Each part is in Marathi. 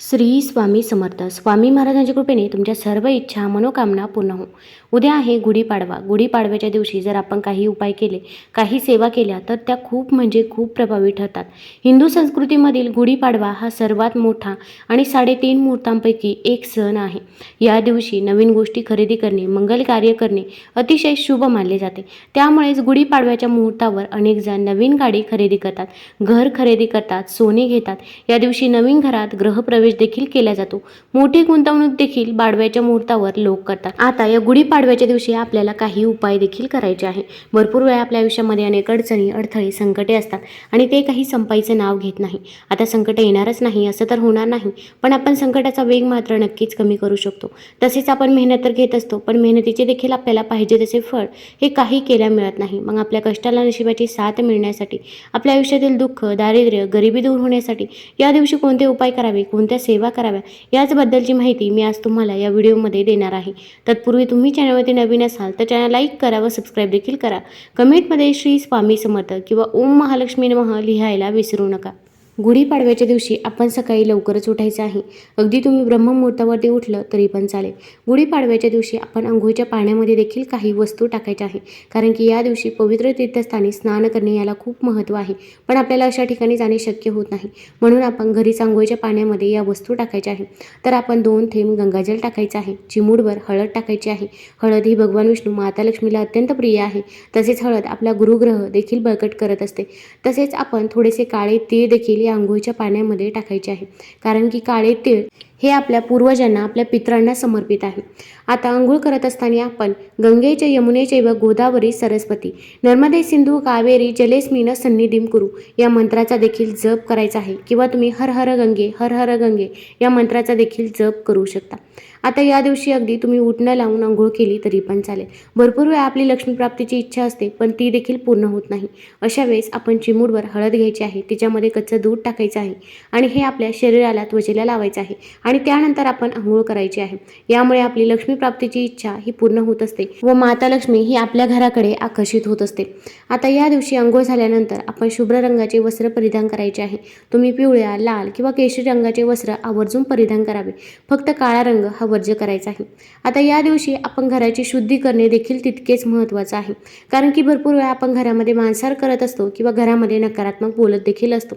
श्री स्वामी समर्थ. स्वामी महाराजांच्या कृपेने तुमच्या सर्व इच्छा मनोकामना पूर्ण हो. उद्या आहे गुढीपाडवा. गुढीपाडव्याच्या दिवशी जर आपण काही उपाय केले काही सेवा केल्या तर त्या खूप म्हणजे खूप प्रभावी ठरतात. हिंदू संस्कृतीमधील गुढीपाडवा हा सर्वात मोठा आणि साडेतीन मुहूर्तांपैकी एक सण आहे. या दिवशी नवीन गोष्टी खरेदी करणे मंगल कार्य करणे अतिशय शुभ मानले जाते. त्यामुळेच गुढीपाडव्याच्या मुहूर्तावर अनेक जण नवीन गाडी खरेदी करतात घर खरेदी करतात सोने घेतात. या दिवशी नवीन घरात ग्रहप्रवेश देखील केला जातो. मोठी गुंतवणूक देखील पाडव्याच्या मुहूर्तावर लोक करतात. आता या गुढीपाडव्याच्या दिवशी आपल्याला काही उपाय देखील करायचे आहे. भरपूर वेळा आपल्या आयुष्यामध्ये अनेक अडचणी अडथळे संकटे असतात आणि ते काही संपाईचं नाव घेत नाही. आता संकट येणारच नाही असं तर होणार नाही पण आपण संकटाचा वेग मात्र नक्कीच कमी करू शकतो. तसेच आपण मेहनत तर घेत असतो पण मेहनतीचे देखील आपल्याला पाहिजे तसे फळ हे काही केल्या मिळत नाही. मग आपल्या कष्टाला नशिबाची साथ मिळण्यासाठी आपल्या आयुष्यातील दुःख दारिद्र्य गरिबी दूर होण्यासाठी या दिवशी कोणते उपाय करावे कोणते कोणत्या सेवा कराव्या याचबद्दलची माहिती मी आज तुम्हाला या व्हिडिओमध्ये देणार आहे. तत्पूर्वी तुम्ही चॅनलवरती नवीन असाल तर चॅनल लाईक करा व सबस्क्राईब देखील करा. कमेंटमध्ये श्री स्वामी समर्थ किंवा ओम महालक्ष्मी नमः लिहायला विसरू नका. गुढीपाडव्याच्या दिवशी आपण सकाळी लवकरच उठायचं आहे. अगदी तुम्ही ब्रह्ममुहूर्तावरती उठलं तरी पण चालेल. गुढीपाडव्याच्या दिवशी आपण आंघोळीच्या पाण्यामध्ये देखील काही वस्तू टाकायच्या आहे. कारण की या दिवशी पवित्र तीर्थस्थानी स्नान करणे याला खूप महत्त्व आहे. पण आपल्याला अशा ठिकाणी जाणे शक्य होत नाही. म्हणून आपण घरीच आंघोळीच्या पाण्यामध्ये या वस्तू टाकायच्या आहे तर आपण दोन थेंब गंगाजल टाकायचं आहे. चिमूडभर हळद टाकायची आहे. हळद ही भगवान विष्णू माता लक्ष्मीला अत्यंत प्रिय आहे. तसेच हळद आपला गुरुग्रह देखील बळकट करत असते. तसेच आपण थोडेसे काळे तीळ देखील या आंघोळीच्या पाण्यामध्ये टाकायचे आहे. कारण की काळे तीळ हे आपल्या पूर्वजांना आपल्या पितरांना समर्पित आहे. आता आंघोळ करत असताना आपण गंगेचे यमुनेचे व गोदावरी सरस्वती नर्मदे सिंधू कावेरी जलेस्मिन सन्निधीम कुरु या मंत्राचा देखील जप करायचा आहे. किंवा तुम्ही हर हर गंगे हर हर गंगे या मंत्राचा देखील जप करू शकता. आता या दिवशी अगदी तुम्ही उठणं लावून आंघोळ केली तरी पण चालेल. भरपूर वेळा आपली लक्ष्मीप्राप्तीची इच्छा असते पण ती देखील पूर्ण होत नाही. अशा वेळेस आपण चिमूडवर हळद घ्यायची आहे तिच्यामध्ये कच्चं दूध टाकायचं आहे आणि हे आपल्या शरीराला त्वचेला लावायचं आहे आणि त्यानंतर आपण आंघोळ करायची आहे. यामुळे आपली लक्ष्मीप्राप्तीची इच्छा ही पूर्ण होत असते व माता लक्ष्मी ही आपल्या घराकडे आकर्षित होत असते. आता या दिवशी आंघोळ झाल्यानंतर आपण शुभ्र रंगाचे वस्त्र परिधान करायचे आहे. तुम्ही पिवळ्या लाल किंवा केशरी रंगाचे वस्त्र आवर्जून परिधान करावे. फक्त काळा रंग हा वर्ज्य करायचा आहे. आता या दिवशी आपण घराची शुद्धी करणे देखील तितकेच महत्त्वाचं आहे. कारण की भरपूर वेळा आपण घरामध्ये मांसाहार करत असतो किंवा घरामध्ये नकारात्मक बोलत देखील असतो.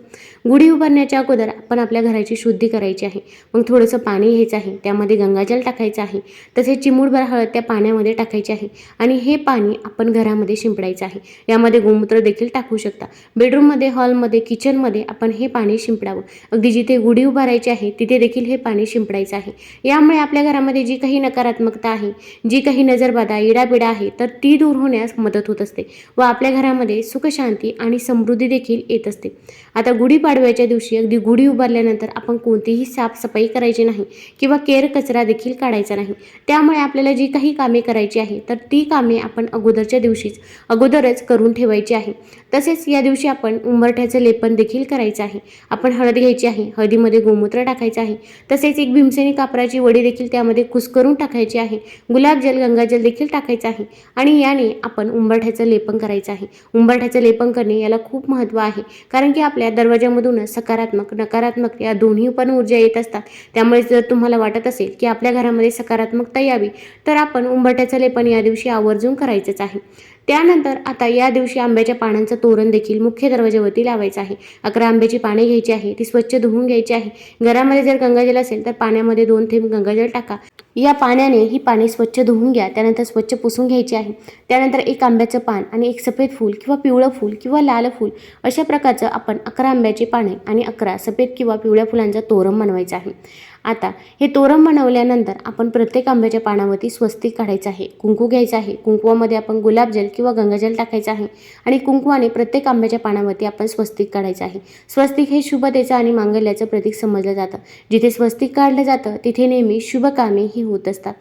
गुढी उभारण्याच्या अगोदर आपण आपल्या घराची शुद्धी करायची आहे. मग थोडंसं पाणी घ्यायचं आहे. त्यामध्ये गंगाजल टाकायचं आहे. तसेच चिमूडभर हळद त्या पाण्यामध्ये टाकायची आहे. आणि हे पाणी आपण घरामध्ये शिंपडायचं आहे. यामध्ये गोमूत्र देखील टाकू शकता. बेडरूममध्ये हॉलमध्ये किचनमध्ये आपण हे पाणी शिंपडावं. अगदी जिथे गुढी उभारायची आहे तिथे देखील हे पाणी शिंपडायचं आहे. यामुळे आपल्या घरामध्ये जी काही नकारात्मकता आहे जी काही नजरबाधा इडाबिडा आहे तर ती दूर होण्यास मदत होत असते व आपल्या घरामध्ये सुखशांती आणि समृद्धी देखील येत असते. आता गुढीपाडव्याच्या दिवशी अगदी गुढी उभारल्यानंतर आपण कोणतीही साफसफाई करायची नाही किंवा केर कचरा देखील काढायचा नाही. त्यामुळे आपल्याला जी काही कामे करायची आहे तर ती कामे आपण अगोदरच्या दिवशीच अगोदरच करून ठेवायची आहे. तसेच या दिवशी आपण उंबरठ्याचं लेपन देखील करायचं आहे. आपण हळद घ्यायची आहे हळदीमध्ये गोमूत्र टाकायचं आहे. तसेच एक भीमसेनी कापराची वडी देखील त्यामध्ये कुस्करून टाकायची आहे. गुलाबजल गंगाजल देखील टाकायचं आहे. आणि याने आपण उंबरठ्याचं लेपन करायचं आहे. उंबरठ्याचं लेपन करणे याला खूप महत्त्व आहे. कारण की आपल्या दरवाजामधूनच सकारात्मक नकारात्मक या दोन्ही पण ऊर्जा येत असतात. त्यामुळे जर तुम्हाला वाटत असेल की आपल्या घरामध्ये सकारात्मकता यावी तर आपण उंबरठ्याचं लेपन या दिवशी आवर्जून करायचंच आहे. त्यानंतर आता या दिवशी आंब्याच्या पानांचं तोरण देखील मुख्य दरवाजावरती लावायचं आहे. अकरा आंब्याची पाने घ्यायची आहे ती स्वच्छ धुवून घ्यायची आहे. घरामध्ये जर गंगाजल असेल तर पाण्यामध्ये दोन थेंब गंगाजल टाका. या पाण्याने ही पाने स्वच्छ धुवून घ्या त्यानंतर स्वच्छ पुसून घ्यायची आहे. त्यानंतर एक आंब्याचं पान आणि एक सफेद फूल किंवा पिवळं फूल किंवा लाल फूल अशा प्रकारचं आपण अकरा आंब्याची पाने आणि अकरा सफेद किंवा पिवळ्या फुलांचं तोरण बनवायचं आहे. आता हे तोरण बनवल्यानंतर आपण प्रत्येक आंब्याच्या पानावरती स्वस्तिक काढायचं आहे. कुंकू घ्यायचं आहे. कुंकुवामध्ये आपण गुलाबजल किंवा गंगाजल टाकायचं आहे आणि कुंकुवाने प्रत्येक आंब्याच्या पानावरती आपण स्वस्तिक काढायचं आहे. स्वस्तिक हे शुभतेचं आणि मांगल्याचं प्रतीक समजलं जातं. जिथे स्वस्तिक काढलं जातं तिथे नेहमी शुभकामे ही होत असतात.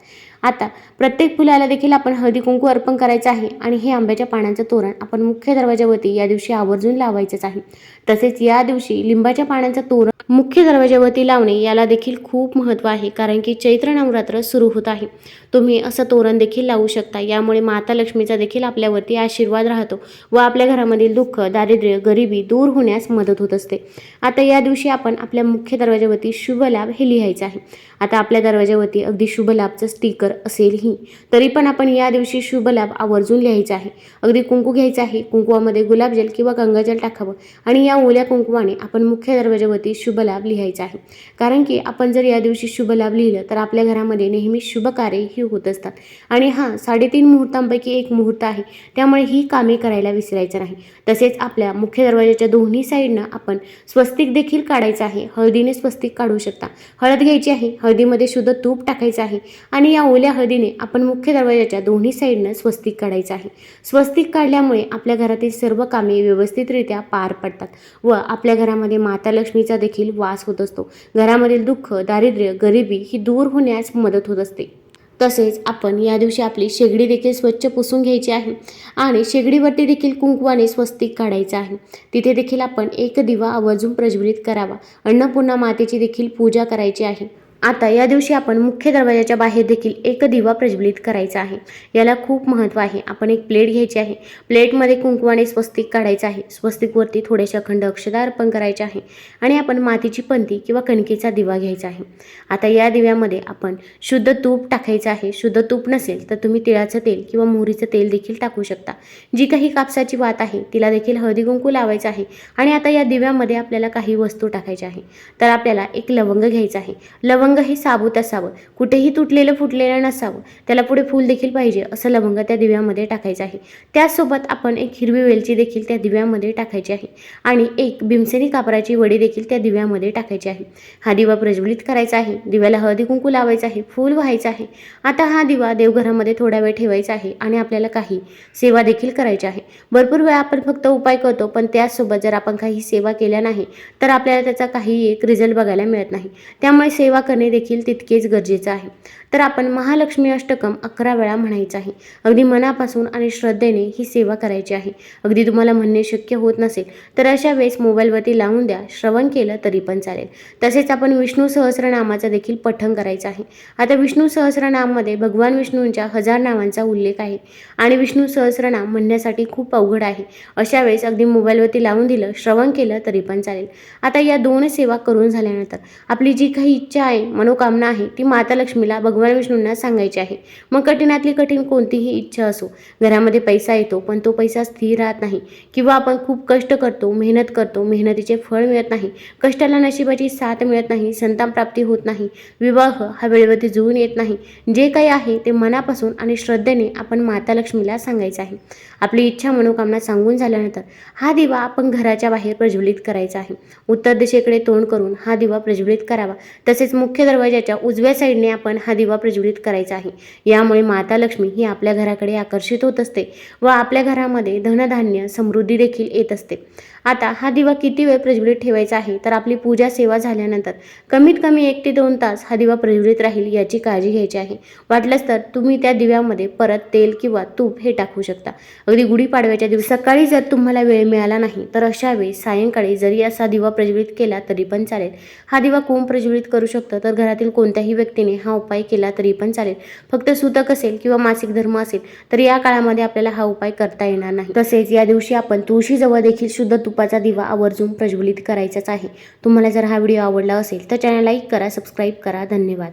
आता प्रत्येक फुलाला देखील आपण हळदी कुंकू अर्पण करायचं आहे आणि हे आंब्याच्या पानांचं तोरण आपण मुख्य दरवाजावरती या दिवशी आवर्जून लावायचंच आहे. तसेच या दिवशी लिंबाच्या पानांचं तोरण मुख्य दरवाजावरती लावणे याला देखील खूप महत्त्व आहे कारण की चैत्र नवरात्र सुरू होत आहे. तुम्ही असं तोरण देखील लावू शकता यामुळे माता लक्ष्मीचा देखील आपल्यावरती आशीर्वाद राहतो व आपल्या घरामधील दुःख दारिद्र्य गरिबी दूर होण्यास मदत होत असते. आता या दिवशी आपण आपल्या मुख्य दरवाजावरती शुभ लाभ हे लिहायचं आहे. आता आपल्या दरवाजावरती अगदी शुभ लाभचं स्टिकर असेलही. तरी पण आपण या दिवशी शुभ लाभ आवर्जून लिहायचा आहे. अगदी कुंकू घ्यायचं आहे. कुंकुवामध्ये गुलाबजल किंवा गंगाजल टाकावं आणि या ओल्या कुंकुवाने आपण मुख्य दरवाजावरती शुभ लाभ लिहायचा आहे. कारण की आपण जर या दिवशी शुभ लाभ लिहिलं तर आपल्या घरामध्ये नेहमी शुभ कार्य ही होत असतात. आणि हा साडेतीन मुहूर्तांपैकी एक मुहूर्त आहे. त्यामुळे ही कामे करायला विसरायचं नाही. तसेच आपल्या मुख्य दरवाजाच्या दोन्ही साईडनं आपण स्वस्तिक देखील काढायचं आहे. हळदीने स्वस्तिक काढू शकता. हळद घ्यायची आहे. हळदीमध्ये शुद्ध तूप टाकायचं आहे. आणि या ओल्या हळदीने आपण मुख्य दरवाजाच्या दोन्ही साईडनं स्वस्तिक काढायचं आहे. स्वस्तिक काढल्यामुळे आपल्या घरातील सर्व कामे व्यवस्थितरित्या पार पडतात व आपल्या घरामध्ये माता लक्ष्मीचा देखील वास होत असतो. घरामधील दुःख दारिद्र्य गरिबी ही दूर होण्यास मदत होत असते. तसेच आपण या दिवशी आपली शेगडी देखील स्वच्छ पुसून घ्यायची आहे आणि शेगडीवरती देखील कुंकवाने स्वस्तिक काढायचं आहे. तिथे देखील आपण एक दिवा आवर्जून प्रज्वलित करावा. अन्नपूर्णा मातेची देखील पूजा करायची आहे. आता या दिवशी आपण मुख्य दरवाजाच्या बाहेर देखील एक दिवा प्रज्वलित करायचा आहे. याला खूप महत्त्व आहे. आपण एक प्लेट घ्यायची आहे. प्लेटमध्ये कुंकवाने स्वस्तिक काढायचं आहे. स्वस्तिकवरती थोड्याशा अखंड अक्षदा अर्पण करायचे आहे आणि आपण मातीची पंथी किंवा कणकेचा दिवा घ्यायचा आहे. आता या दिव्यामध्ये आपण शुद्ध तूप टाकायचं आहे. शुद्ध तूप नसेल तर तुम्ही तिळाचं तेल किंवा मोहरीचं तेल देखील टाकू शकता. जी काही कापसाची वात आहे तिला देखील हळदी कुंकू लावायचं आहे आणि आता या दिव्यामध्ये आपल्याला काही वस्तू टाकायच्या आहे. तर आपल्याला एक लवंग घ्यायचं आहे. लवंग लवंग हे साबूत असावं. कुठेही तुटलेलं फुटलेलं नसावं. त्याला पुढे फूल देखील पाहिजे असं लवंग त्या दिव्यामध्ये टाकायचं आहे. त्याचसोबत आपण एक हिरवी वेलची देखील त्या दिव्यामध्ये टाकायची आहे. आणि एक भीमसेनी कापराची वडी देखील त्या दिव्यामध्ये टाकायची आहे. हा दिवा प्रज्वलित करायचा आहे. दिव्याला हळदी कुंकू लावायचं आहे. फूल व्हायचं आहे. आता हा दिवा देवघरामध्ये थोडा वेळ ठेवायचा आहे आणि आपल्याला काही सेवा देखील करायची आहे. भरपूर वेळा आपण फक्त उपाय करतो पण त्याचसोबत जर आपण काही सेवा केल्या नाही तर आपल्याला त्याचा काही एक रिझल्ट बघायला मिळत नाही. त्यामुळे सेवा कर करणे देखील तितकेच गरजेचं आहे. तर आपण महालक्ष्मी अष्टकम अकरा वेळा म्हणायचं आहे. अगदी मनापासून आणि श्रद्धेने ही सेवा करायची आहे. अगदी तुम्हाला म्हणणे शक्य होत नसेल तर अशा वेळेस मोबाईलवरती लावून द्या. श्रवण केलं तरी पण चालेल. तसेच आपण विष्णू सहस्रनामाचं देखील पठण करायचं आहे. आता विष्णू सहस्रनाममध्ये भगवान विष्णूंच्या हजार नावांचा उल्लेख आहे. आणि विष्णू सहस्रनाम म्हणण्यासाठी खूप अवघड आहे. अशा वेळेस अगदी मोबाईलवरती लावून दिलं श्रवण केलं तरी पण चालेल. आता या दोन सेवा करून झाल्यानंतर आपली जी काही इच्छा आहे मनोकामना आहे ती माता लक्ष्मीला भगवान विष्णूंना सांगायची आहे. मग कठीणातली कठीण कोणतीही इच्छा असो घरामध्ये पैसा येतो पण तो पैसा स्थिर राहत नाही. किंवा आपण खूप कष्ट करतो मेहनत करतो मेहनतीचे फळ मिळत नाही. कष्टाला नशिबाची साथ मिळत नाही संतान प्राप्ती होत नाही. विवाह हा वेळेवरती जुळून येत नाही. जे काही आहे ते मनापासून आणि श्रद्धेने आपण माता लक्ष्मीला सांगायचं आहे. आपली इच्छा मनोकामना सांगून झाल्यानंतर हा दिवा आपण घराच्या बाहेर प्रज्वलित करायचा आहे. उत्तर दिशेकडे तोंड करून हा दिवा प्रज्वलित करावा. तसेच मुख्य मुख्य दरवाजाच्या उजव्या साईडने आपण हा दिवा प्रज्वलित करायचा आहे. यामुळे माता लक्ष्मी ही आपल्या घराकडे आकर्षित होत असते व आपल्या घरामध्ये धनधान्य समृद्धी देखील येत असते. आता हा दिवा किती वेळ प्रज्वलित ठेवायचा आहे? तर आपली पूजा सेवा झाल्यानंतर. कमीत कमी एक ते दोन तास हा दिवा प्रज्वलित राहील याची काळजी घ्यायची आहे. वाटलंच तर तुम्ही त्या दिव्यामध्ये परत तेल किंवा तूप हे टाकू शकता. अगदी गुढीपाडव्याच्या दिवशी सकाळी जर तुम्हाला वेळ मिळाला नाही तर अशा वेळी सायंकाळी जरी असा दिवा प्रज्वलित केला तरी पण चालेल. हा दिवा कोण प्रज्वलित करू शकतं? तर घरातील कोणत्याही व्यक्तीने हा उपाय केला तरी पण चालेल. फक्त सुतक असेल किंवा मासिक धर्म असेल तर या काळामध्ये आपल्याला हा उपाय करता येणार नाही. तसेच या दिवशी आपण तुळशीजवळ देखील शुद्ध तूप तुपाचा दिवा आवर्जून प्रज्वलित करायचाच आहे. तुम्हाला जर हा व्हिडिओ आवडला असेल तर चॅनल लाईक करा सबस्क्राईब करा. धन्यवाद.